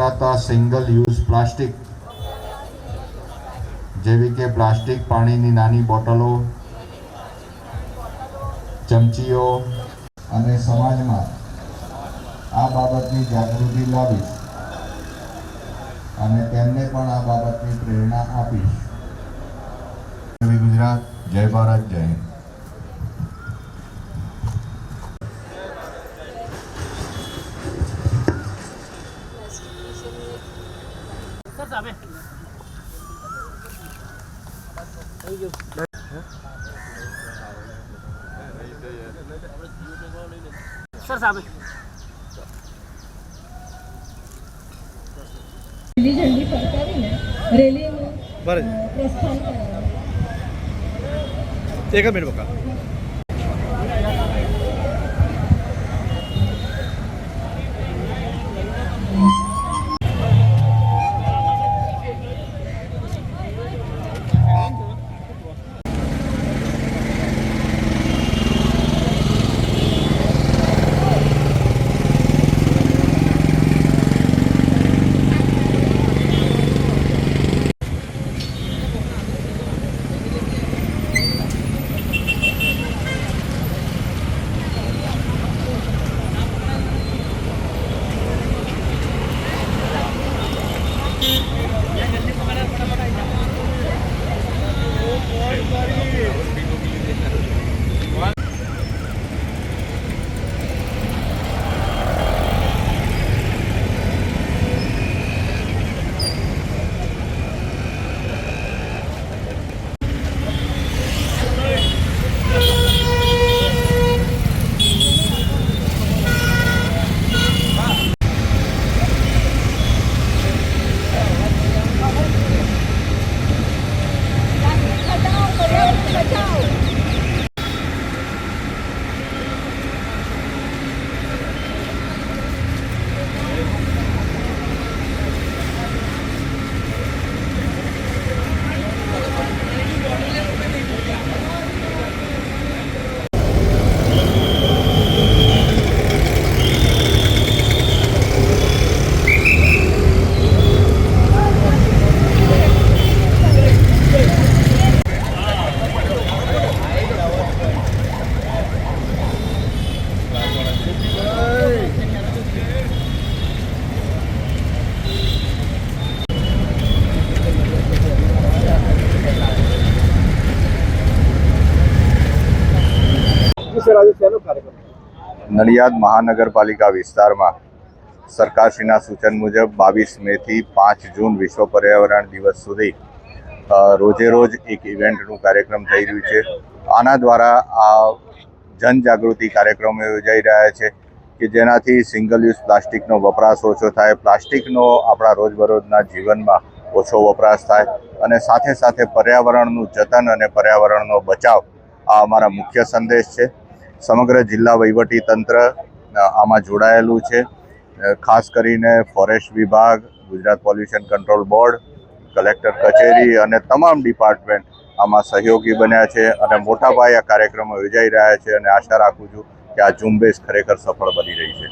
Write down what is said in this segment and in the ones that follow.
વપરાતા single use plastic જેવી કે પ્લાસ્ટિક પાણીની નાની બોટલો, ચમચીઓ અને સમાજમાં આ બાબતની જાગૃતિ લાવીશ અને તેમને પણ આ બાબતની પ્રેરણા આપીશ. ગુજરાત, જય ભારત, જય હિન્દ. સામે સર સામે ફરકાવીને અ, પ્રસ્થાન કરાવ્યું નડિયાદ મહાનગરપાલિકા વિસ્તારમાં સરકારશ્રીના સૂચન મુજબ બાવીસ મેથી પાંચ જૂન વિશ્વ પર્યાવરણ દિવસ સુધી રોજેરોજ રોજે રોજ એક ઇવેન્ટનું કાર્યક્રમ થઈ રહ્યું છે. આના દ્વારા આ જનજાગૃતિ કાર્યક્રમો યોજાઈ રહ્યા છે કે જેનાથી સિંગલ યુઝ પ્લાસ્ટિકનો વપરાશ ઓછો થાય, પ્લાસ્ટિકનો આપણા રોજબરોજના જીવનમાં ઓછો વપરાશ થાય અને સાથે સાથે પર્યાવરણનું જતન અને પર્યાવરણનો બચાવ આ અમારા મુખ્ય સંદેશ છે. સમગ્ર જિલ્લા વહીવટી તંત્ર આમાં જોડાયેલું છે. ખાસ કરીને ફોરેસ્ટ વિભાગ Gujarat pollution control board collector કચેરી અને તમામ ડિપાર્ટમેન્ટ આમાં સહયોગી બન્યા છે અને મોટા પાયે આ કાર્યક્રમો યોજાઈ રહ્યા છે અને આશા રાખું છું કે આ ઝુંબેશ ખરેખર સફળ બની રહી છે.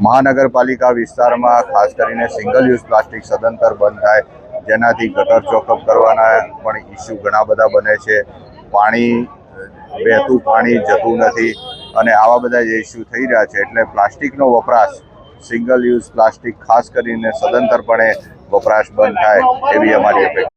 મહાનગરપાલિકા વિસ્તારમાં ખાસ કરીને સિંગલ યુઝ પ્લાસ્ટિક સદંતર બંધ થાય જેનાથી ગટર ચોકઅપ કરવાના પણ ઇસ્યુ ઘણા બધા બને છે. પાણી, વહેતું પાણી જતું નથી અને આવા બધા જે ઇસ્યુ થઈ રહ્યા છે, એટલે પ્લાસ્ટિકનો વપરાશ સિંગલ યુઝ પ્લાસ્ટિક ખાસ કરીને સદંતરપણે વપરાશ બંધ થાય એવી અમારી અપેક્ષા